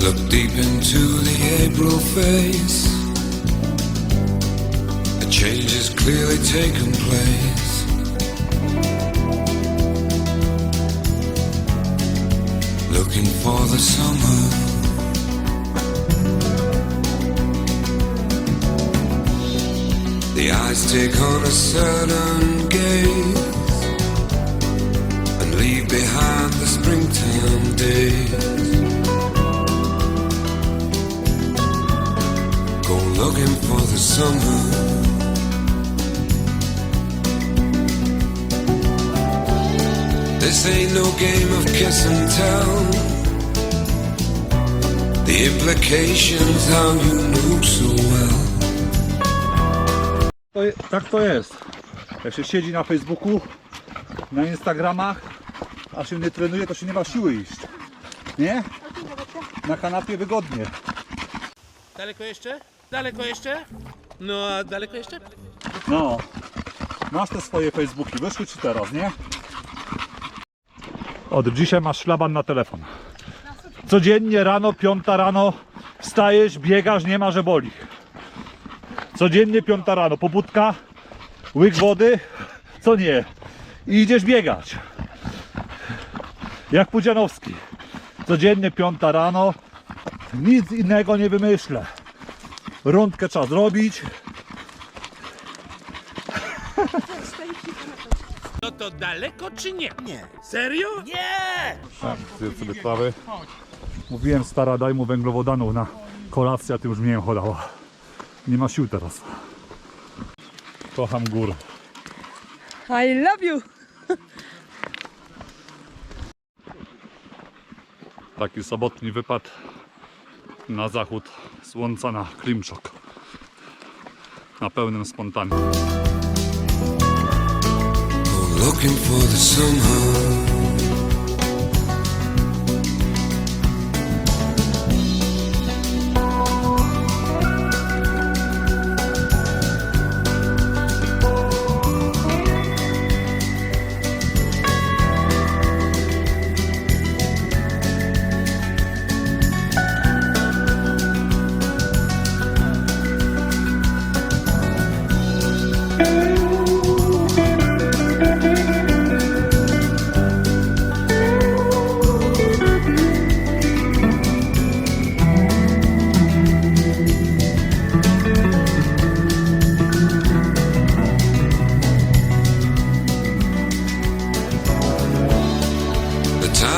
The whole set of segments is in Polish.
Look deep into the April face. A change has clearly taken place. Looking for the summer. The eyes take on a certain gaze and leave behind the springtime days. Looking for the summer. This ain't no game of kiss and tell. The implications how you knew so well. To, je- tak to jest. Jak się siedzi na Facebooku, na Instagramach, a się nie trenuje, to się nie ma siły iść. Nie? Na kanapie wygodnie. Daleko jeszcze? Daleko jeszcze? No, a daleko jeszcze? No. Masz te swoje Facebooki, wyszły ci teraz, nie? Od dzisiaj masz szlaban na telefon. Codziennie rano, piąta rano wstajesz, biegasz, nie ma, że boli. Codziennie piąta rano, pobudka, łyk wody, co nie. I idziesz biegać. Jak Pudzianowski. Codziennie piąta rano, nic innego nie wymyślę. Rundkę trzeba zrobić, No to daleko czy nie? Nie. Serio? Nie! Tak, zjedz sobie trawy. Mówiłem stara, daj mu węglowodanów na kolację, a ty już mnie chodała. Nie ma sił teraz. Kocham gór. I love you. Taki sobotni wypad na zachód słońca na Klimczok. Na pełnym spontanie.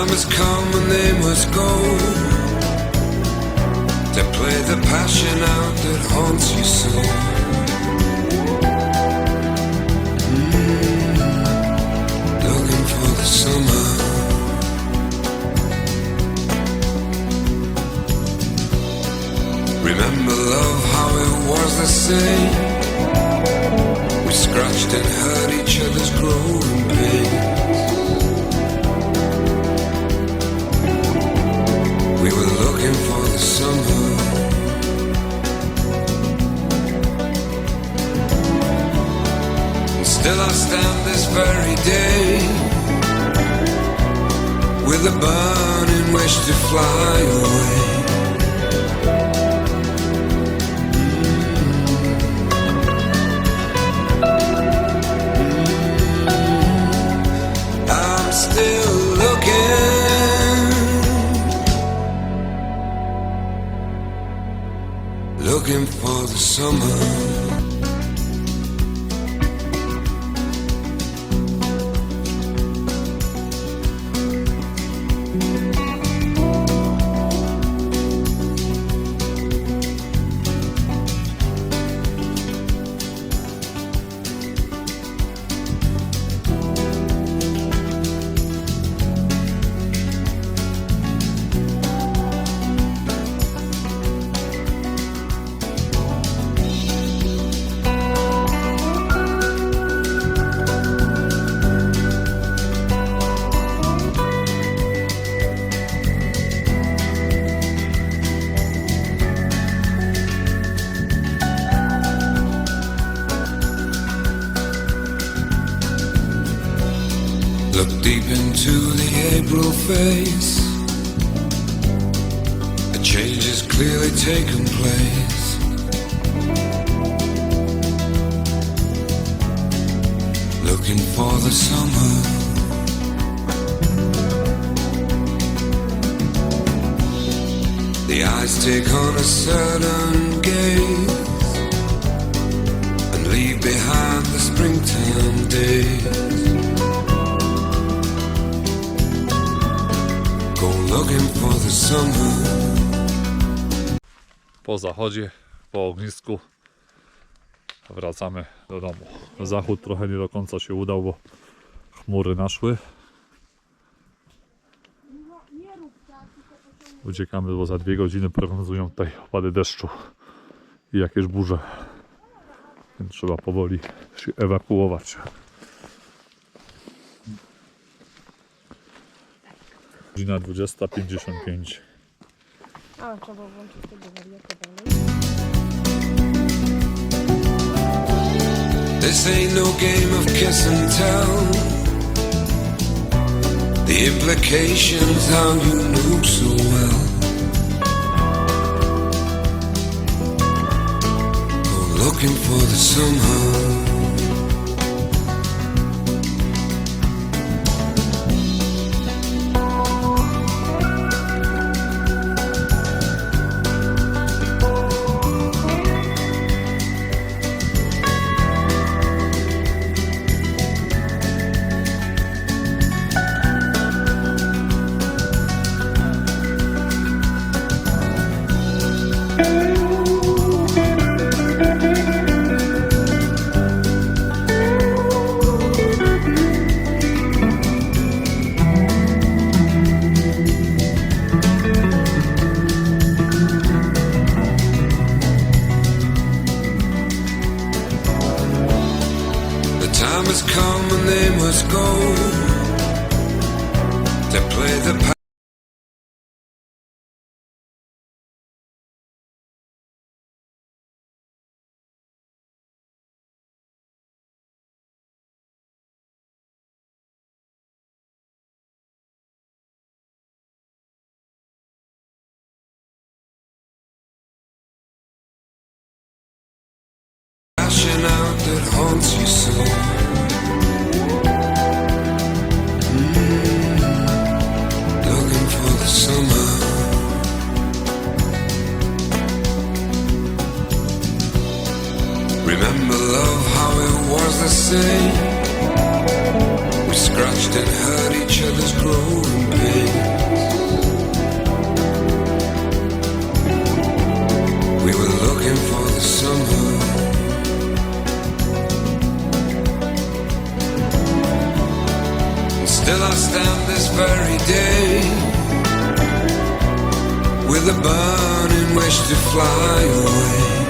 Time has come and they must go to play the passion out that haunts you so. Mm, looking for the summer. Remember love, how it was the same. We scratched and hurt each other's growing looking for the summer. And still I stand this very day with a burning wish to fly away. Summer. April face. A Change has clearly taken place. Looking for the summer. The eyes take on a certain gaze and leave behind the springtime days. Po zachodzie, po ognisku wracamy do domu. Zachód trochę nie do końca się udał, bo chmury naszły. Uciekamy, bo za dwie godziny prognozują tutaj opady deszczu i jakieś burze. Więc trzeba powoli się ewakuować. Godzina 20.55. A, trzeba włączyć tego wariata dalej. This ain't no game of kiss and tell. The implications how you knew so well. Go looking for the summer. We were looking for the summer. Still I stand this very day with a burning wish to fly away.